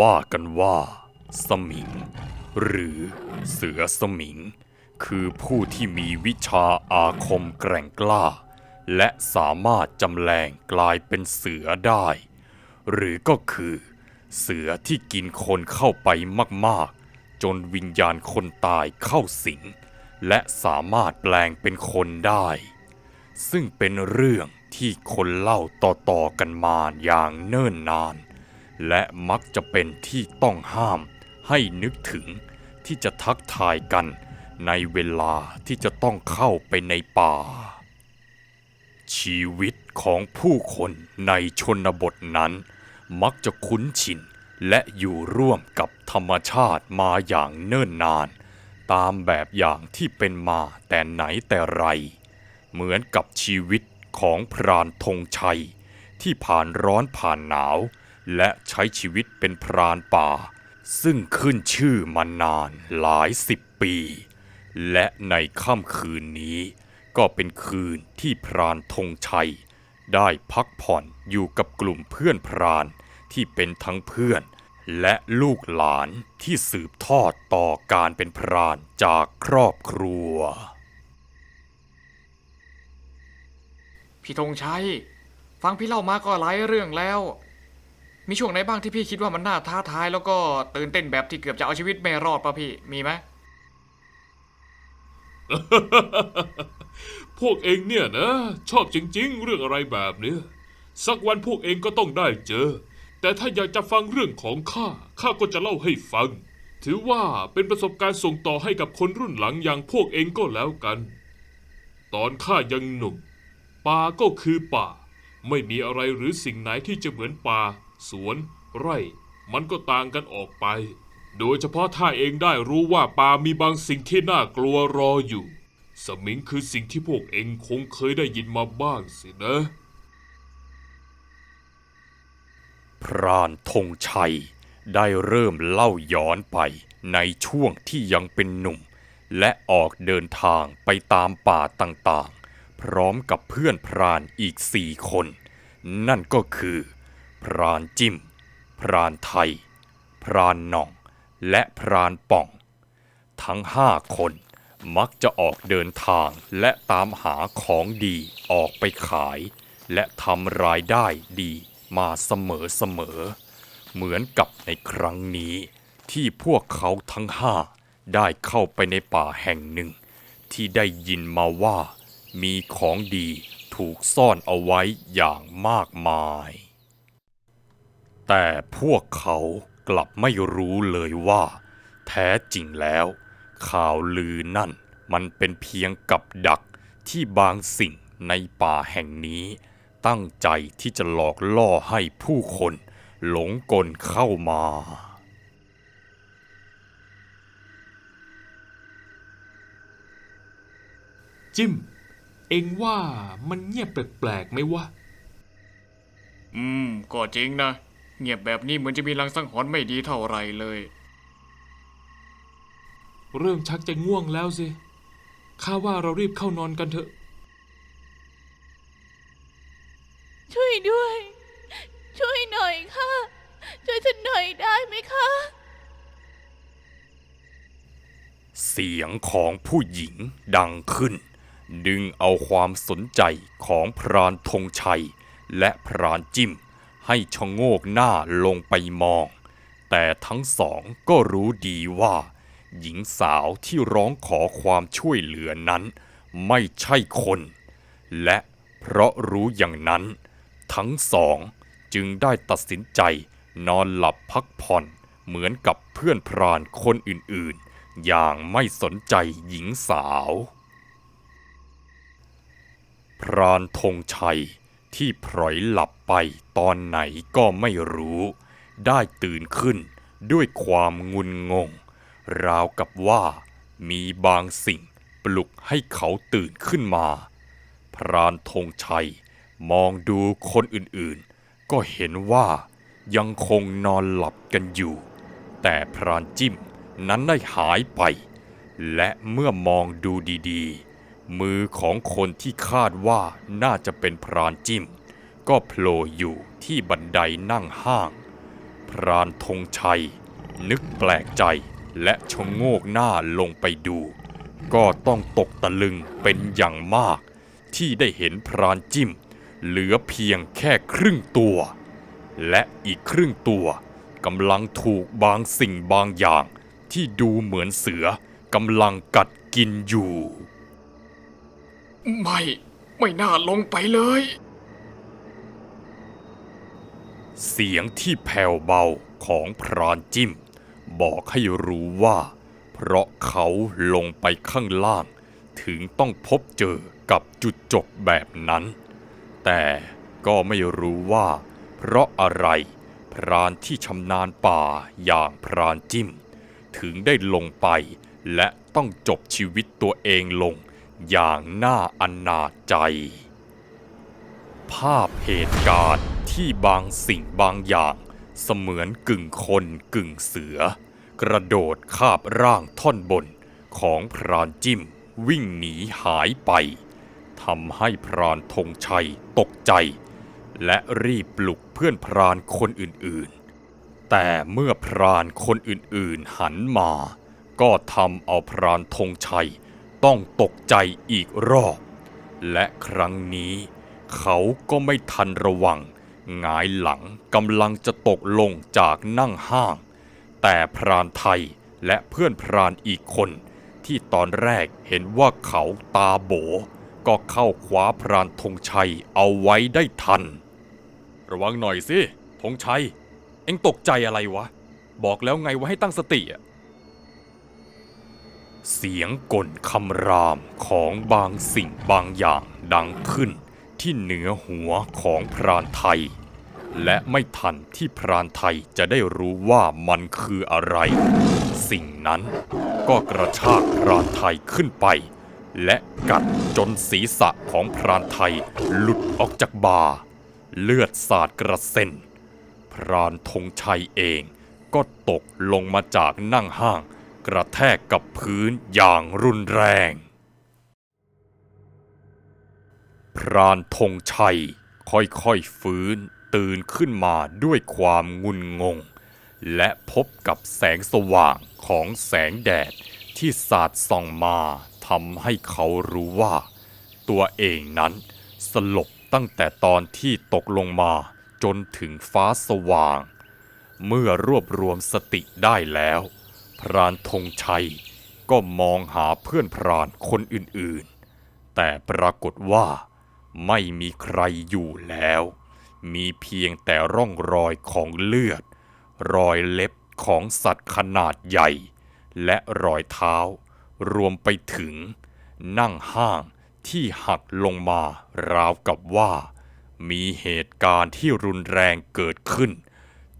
ว่ากันว่า สมิง หรือเสือสมิง คือผู้ที่มีวิชาอาคมแกร่งกล้า และสามารถจำแรงกลายเป็นเสือได้ หรือก็คือ เสือที่กินคนเข้าไปมากๆ จนวิญญาณคนตายเข้าสิง และสามารถแปลงเป็นคนได้ ซึ่งเป็นเรื่องที่คนเล่าต่อๆกันมาอย่างเนิ่นนาน และมักจะเป็นที่ต้องห้ามให้นึกถึงที่จะทักทายกันในเวลาที่จะต้องเข้าไปในป่า ชีวิตของผู้คนในชนบทนั้น มักจะคุ้นชินและอยู่ร่วมกับธรรมชาติมาอย่างเนิ่นนาน ตามแบบอย่างที่เป็นมาแต่ไหนแต่ไร เหมือนกับชีวิตของพรานธงชัย ที่ผ่านร้อนผ่านหนาว และใช้ชีวิตเป็นพรานป่า ซึ่งขึ้นชื่อมานานหลายสิบปี และในค่ำคืนนี้ ก็เป็นคืนที่พรานธงชัย ได้พักผ่อนอยู่กับกลุ่มเพื่อนพรานที่เป็นทั้งเพื่อน และลูกหลานที่สืบทอดต่อการเป็นพรานจากครอบครัว พี่ธงชัย ฟังพี่เล่ามาก็หลายเรื่องแล้ว มีช่วงไหนบ้างที่พี่คิดว่ามันน่าท้าทาย แล้วก็ตื่นเต้นแบบที่เกือบจะเอาชีวิตไม่รอดป่ะพี่ มีไหมพวกเองเนี่ยนะ ชอบจริง ๆ เรื่องอะไรแบบเนี้ยสักวันพวกเองก็ต้องได้เจอ แต่ถ้าอยากจะฟังเรื่องของข้าข้าก็จะเล่าให้ฟัง ถือว่าเป็นประสบการณ์ส่งต่อให้กับคนรุ่นหลังอย่างพวกเองก็แล้วกัน ตอนข้ายังหนุ่มป่าก็คือป่า ไม่มีอะไรหรือสิ่งไหนที่จะเหมือนป่า สวน ไร่ มันก็ต่างกันออกไป โดยเฉพาะถ้าเองได้รู้ว่าป่ามีบางสิ่งที่น่ากลัวรออยู่ สมิงคือสิ่งที่พวกเองคงเคยได้ยินมาบ้างสินะ พรานธงชัยได้เริ่มเล่าย้อนไปในช่วงที่ยังเป็นหนุ่ม และออกเดินทางไปตามป่าต่างๆ พร้อมกับเพื่อนพรานอีกสี่คน นั่นก็คือ พรานจิ้ม พรานไทย พรานหน่อง และพรานป่อง ทั้งห้าคนมักจะออกเดินทางและตามหาของดีออกไปขาย และทำรายได้ดีมาเสมอเสมอ เหมือนกับในครั้งนี้ที่พวกเขาทั้งห้าได้เข้าไปในป่าแห่งหนึ่ง ที่ได้ยินมาว่ามีของดีถูกซ่อนเอาไว้อย่างมากมาย แต่พวกเขากลับไม่รู้เลยว่า แท้จริงแล้ว ข่าวลือนั่นมันเป็นเพียงกับดักที่บางสิ่งในป่าแห่งนี้ ตั้งใจที่จะหลอกล่อให้ผู้คนหลงกลเข้ามา จิ้มเองว่ามันเงียบแปลกๆไหมวะ อืม ก็จริงนะ เงียบแบบนี้เหมือนจะมีลังสังหรณ์ไม่ดีเท่าไหรเลย เริ่มชักจะง่วงแล้วสิ ข้าว่าเรารีบเข้านอนกันเถอะ ช่วยด้วย ช่วยหน่อยค่ะ ช่วยฉันหน่อยได้ไหมคะ เสียงของผู้หญิงดังขึ้น ดึงเอาความสนใจของพรานธงชัย และพรานจิ้ม ให้ชะโงกหน้าลงไปมอง แต่ทั้งสองก็รู้ดีว่า หญิงสาวที่ร้องขอความช่วยเหลือนั้นไม่ใช่คน และเพราะรู้อย่างนั้น ทั้งสองจึงได้ตัดสินใจนอนหลับพักผ่อนเหมือนกับเพื่อนพรานคนอื่นๆ อย่างไม่สนใจหญิงสาว พรานธงชัย ที่พลอยหลับไปตอนไหนก็ไม่รู้ ได้ตื่นขึ้นด้วยความงุนงง ราวกับว่ามีบางสิ่งปลุกให้เขาตื่นขึ้นมา พรานธงชัยมองดูคนอื่นๆ ก็เห็นว่ายังคงนอนหลับกันอยู่ แต่พรานจิ้มนั้นได้หายไป และเมื่อมองดูดีๆ มือของคนที่คาดว่าน่าจะเป็นพรานจิ้ม ก็โผล่อยู่ที่บันไดนั่งห้าง พรานธงชัย นึกแปลกใจและชะโงกหน้าลงไปดู ก็ต้องตกตะลึงเป็นอย่างมาก ที่ได้เห็นพรานจิ้ม เหลือเพียงแค่ครึ่งตัว และอีกครึ่งตัวกำลังถูกบางสิ่งบางอย่าง ที่ดูเหมือนเสือกำลังกัดกินอยู่ ไม่ ไม่น่าลงไปเลย เสียงที่แผ่วเบาของพรานจิ้ม บอกให้รู้ว่า เพราะเขาลงไปข้างล่าง ถึงต้องพบเจอกับจุดจบแบบนั้น แต่ก็ไม่รู้ว่า เพราะอะไร พรานที่ชำนาญป่าอย่างพรานจิ้ม ถึงได้ลงไปและต้องจบชีวิตตัวเองลง อย่างน่าอนาจใจ ภาพเหตุการณ์ที่บางสิ่งบางอย่างเสมือนกึ่งคนกึ่งเสือ กระโดดคาบร่างท่อนบนของพรานจิ้มวิ่งหนีหายไปทำให้พรานธงชัยตกใจ และรีบปลุกเพื่อนพรานคนอื่นๆ แต่เมื่อพรานคนอื่นๆหันมา ก็ทำเอาพรานธงชัย ต้องตกใจอีกรอบ และครั้งนี้เขาก็ไม่ทันระวังหงายหลังกำลังจะตกลงจากนั่งห้าง แต่พรานไทยและเพื่อนพรานอีกคน ที่ตอนแรกเห็นว่าเขาตาโบ ก็เข้าคว้าพรานธงชัยเอาไว้ได้ทัน ระวังหน่อยสิธงชัย เอ็งตกใจอะไรวะ บอกแล้วไงว่าให้ตั้งสติอะ เสียงก่นคำรามของบางสิ่งบางอย่างดังขึ้นที่เหนือหัวของพรานไทย และไม่ทันที่พรานไทยจะได้รู้ว่ามันคืออะไร สิ่งนั้นก็กระชากพรานไทยขึ้นไป และกัดจนศีรษะของพรานไทยหลุดออกจากบาเลือดสาดกระเซ็น พรานธงชัยเองก็ตกลงมาจากนั่งห้าง กระแทกกับพื้นอย่างรุนแรง พรานธงชัยค่อยๆฟื้นตื่นขึ้นมาด้วยความงุนงง และพบกับแสงสว่างของแสงแดดที่สาดส่องมาทำให้เขารู้ว่า ตัวเองนั้นสลบตั้งแต่ตอนที่ตกลงมาจนถึงฟ้าสว่าง เมื่อรวบรวมสติได้แล้ว พรานธงชัย ก็มองหาเพื่อนพรานคนอื่นๆ แต่ปรากฏว่าไม่มีใครอยู่แล้ว มีเพียงแต่ร่องรอยของเลือด รอยเล็บของสัตว์ขนาดใหญ่ และรอยเท้ารวมไปถึง นั่งห้างที่หักลงมาราวกับว่า มีเหตุการณ์ที่รุนแรงเกิดขึ้น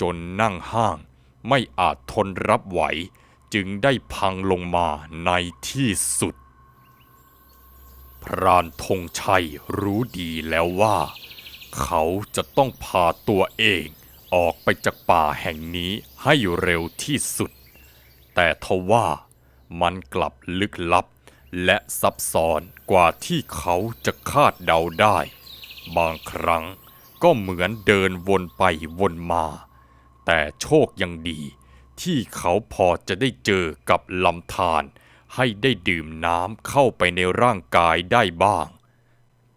จนนั่งห้างไม่อาจทนรับไหว จึงได้พังลงมาในที่สุด พรานธงชัยรู้ดีแล้วว่า เขาจะต้องพาตัวเองออกไปจากป่าแห่งนี้ให้เร็วที่สุด แต่ทว่ามันกลับลึกลับและซับซ้อนกว่าที่เขาจะคาดเดาได้ บางครั้งก็เหมือนเดินวนไปวนมา แต่โชคยังดี ที่เขาพอจะได้เจอกับลำธารให้ได้ดื่มน้ำเข้าไปในร่างกายได้บ้าง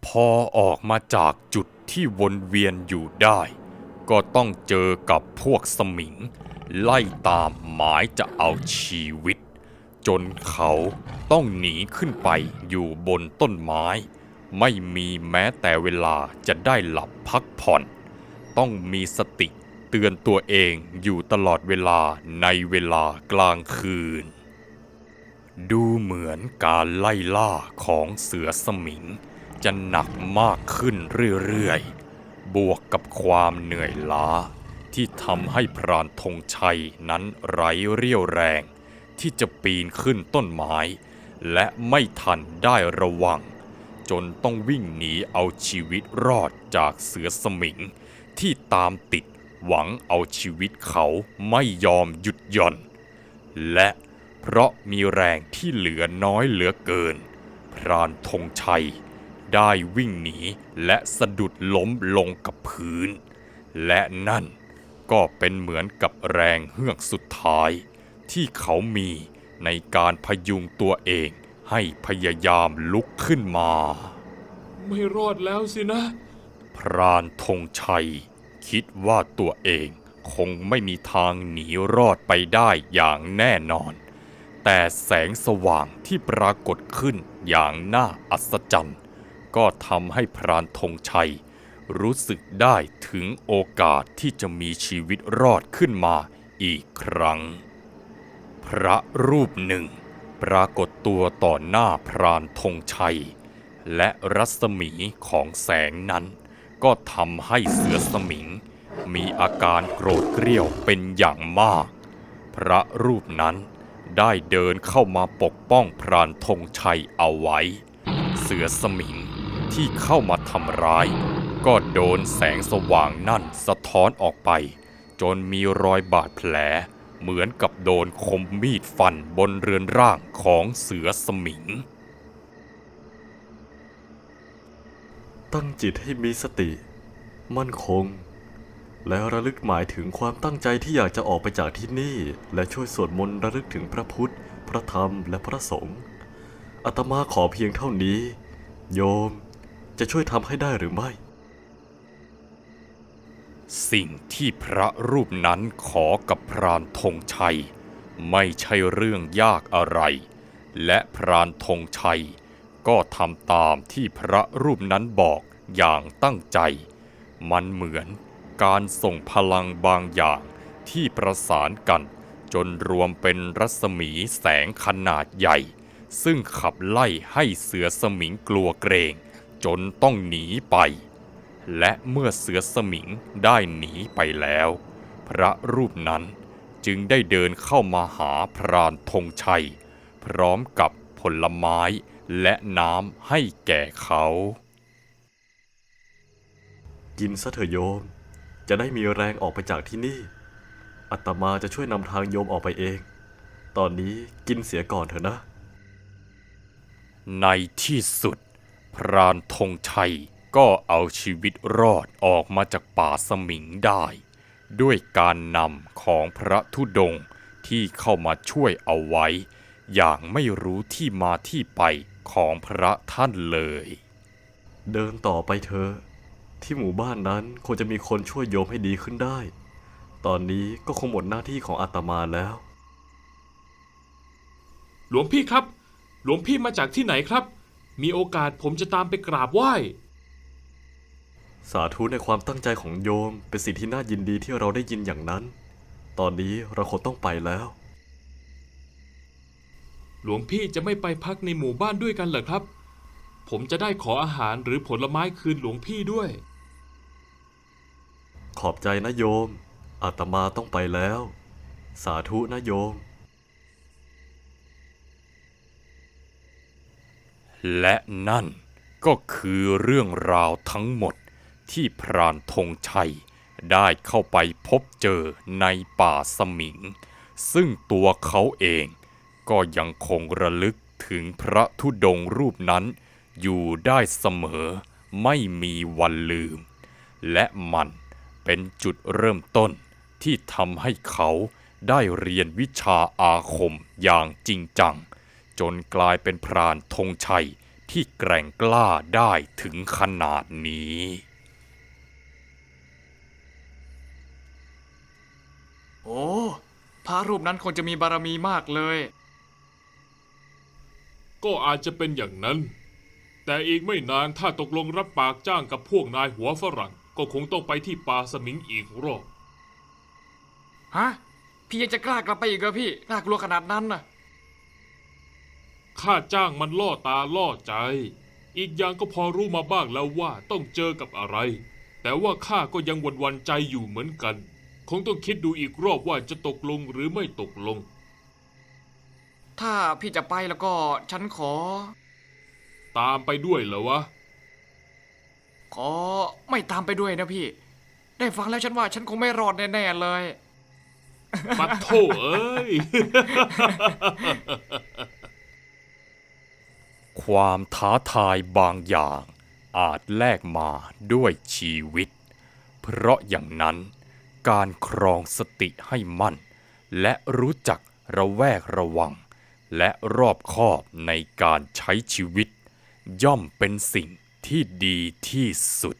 พอออกมาจากจุดที่วนเวียนอยู่ได้ ก็ต้องเจอกับพวกสมิง ไล่ตามหมายจะเอาชีวิต จนเขาต้องหนีขึ้นไปอยู่บนต้นไม้ ไม่มีแม้แต่เวลาจะได้หลับพักผ่อน ต้องมีสติ เตือนตัวเองอยู่ตลอดเวลาในเวลากลางคืน ดูเหมือนการไล่ล่าของเสือสมิง จะหนักมากขึ้นเรื่อยๆ บวกกับความเหนื่อยล้า ที่ทำให้พรานธงชัยนั้นไร้เรี่ยวแรง ที่จะปีนขึ้นต้นไม้ และไม่ทันได้ระวัง จนต้องวิ่งหนีเอาชีวิตรอดจากเสือสมิงที่ตามติด หวังเอาชีวิตเขาไม่ยอมหยุดหย่อน และเพราะมีแรงที่เหลือน้อยเหลือเกิน พรานธงชัย ได้วิ่งหนีและสะดุดล้มลงกับพื้น และนั่นก็เป็นเหมือนกับแรงเฮือกสุดท้าย ที่เขามีในการพยุงตัวเองให้พยายามลุกขึ้นมา ไม่รอดแล้วสินะ พรานธงชัย คิดว่าตัวเองคงไม่มีทางหนีรอดไปได้อย่างแน่นอน แต่แสงสว่างที่ปรากฏขึ้นอย่างน่าอัศจรรย์ ก็ทำให้พรานธงชัย รู้สึกได้ถึงโอกาสที่จะมีชีวิตรอดขึ้นมาอีกครั้ง พระรูปหนึ่ง ปรากฏตัวต่อหน้าพรานธงชัย และรัศมีของแสงนั้น ก็ทำให้เสือสมิง มีอาการโกรธเกรี้ยวเป็นอย่างมาก พระรูปนั้นได้เดินเข้ามาปกป้องพรานธงชัยเอาไว้ เสือสมิงที่เข้ามาทำร้าย ก็โดนแสงสว่างนั่นสะท้อนออกไป จนมีรอยบาดแผล เหมือนกับโดนคมมีดฟันบนเรือนร่างของเสือสมิง ตั้งจิตให้มีสติ มั่นคง และระลึกหมายถึงความตั้งใจที่อยากจะออกไปจากที่นี่ และช่วยสวดมนต์ระลึกถึงพระพุทธ พระธรรมและพระสงฆ์อาตมาขอเพียงเท่านี้ โยมจะช่วยทำให้ได้หรือไม่ สิ่งที่พระรูปนั้นขอกับพรานธงชัย ไม่ใช่เรื่องยากอะไร และพรานธงชัย ก็ทำตามที่พระรูปนั้นบอกอย่างตั้งใจ มันเหมือนการส่งพลังบางอย่างที่ประสานกันจนรวมเป็นรัศมีแสงขนาดใหญ่ ซึ่งขับไล่ให้เสือสมิงกลัวเกรงจนต้องหนีไป และเมื่อเสือสมิงได้หนีไปแล้ว พระรูปนั้นจึงได้เดินเข้ามาหาพรานธงชัย พร้อมกับผลไม้ และน้ำให้แก่เขา กินซะเถอะโยม จะได้มีแรงออกไปจากที่นี่อาตมาจะช่วยนำทางโยมออกไปเอง ตอนนี้กินเสียก่อนเถอะนะ ในที่สุด พรานธงชัยก็เอาชีวิตรอดออกมาจากป่าสมิงได้ ด้วยการนำของพระธุดงค์ที่เข้ามาช่วยเอาไว้ อย่างไม่รู้ที่มาที่ไปของพระท่านเลย เดินต่อไปเถอะที่หมู่บ้านนั้นคงจะมีคนช่วยโยมให้ดีขึ้นได้ ตอนนี้ก็คงหมดหน้าที่ของอาตมาแล้ว หลวงพี่ครับ หลวงพี่มาจากที่ไหนครับ มีโอกาสผมจะตามไปกราบไหว้ สาธุในความตั้งใจของโยมเป็นสิ่งที่น่ายินดีที่เราได้ยินอย่างนั้น ตอนนี้เราคงต้องไปแล้ว หลวงพี่จะไม่ไปพักในหมู่บ้านด้วยกันเหรอครับ ผมจะได้ขออาหารหรือผลไม้คืนหลวงพี่ด้วย ขอบใจนะโยม อาตมาต้องไปแล้ว สาธุนะโยม และนั่นก็คือเรื่องราวทั้งหมดที่พรานธงชัยได้เข้าไปพบเจอในป่าสมิง ซึ่งตัวเขาเอง ก็ยังคงระลึกถึงพระธุดงค์รูปนั้น อยู่ได้เสมอไม่มีวันลืม และมันเป็นจุดเริ่มต้นที่ทำให้เขาได้เรียนวิชาอาคมอย่างจริงจัง จนกลายเป็นพรานธงชัยที่แกร่งกล้าได้ถึงขนาดนี้โอ้พระรูปนั้นคงจะมีบารมีมากเลย ก็อาจจะเป็นอย่างนั้น แต่อีกไม่นานถ้าตกลงรับปากจ้างกับพวกนายหัวฝรั่ง ก็คงต้องไปที่ป่าสมิงอีกรอบ ฮะ พี่ยังจะกล้ากลับไปอีกเหรอพี่ น่ากลัวขนาดนั้นน่ะค่าจ้างมันล่อตาล่อใจ อีกอย่างก็พอรู้มาบ้างแล้วว่าต้องเจอกับอะไร แต่ว่าข้าก็ยังหวันๆใจอยู่เหมือนกัน คงต้องคิดดูอีกรอบว่าจะตกลงหรือไม่ตกลง ถ้าพี่จะไปแล้วก็ฉันขอ ตามไปด้วยเหรอวะ ขอไม่ตามไปด้วยนะพี่ ได้ฟังแล้วฉันว่าฉันคงไม่รอดแน่ๆเลย ปัดโถเอ้ย ความท้าทายบางอย่าง อาจแลกมาด้วยชีวิต เพราะอย่างนั้น การครองสติให้มั่น และรู้จักระแวกระวัง และรอบคอบในการใช้ชีวิต ย่อมเป็นสิ่งที่ดีที่สุด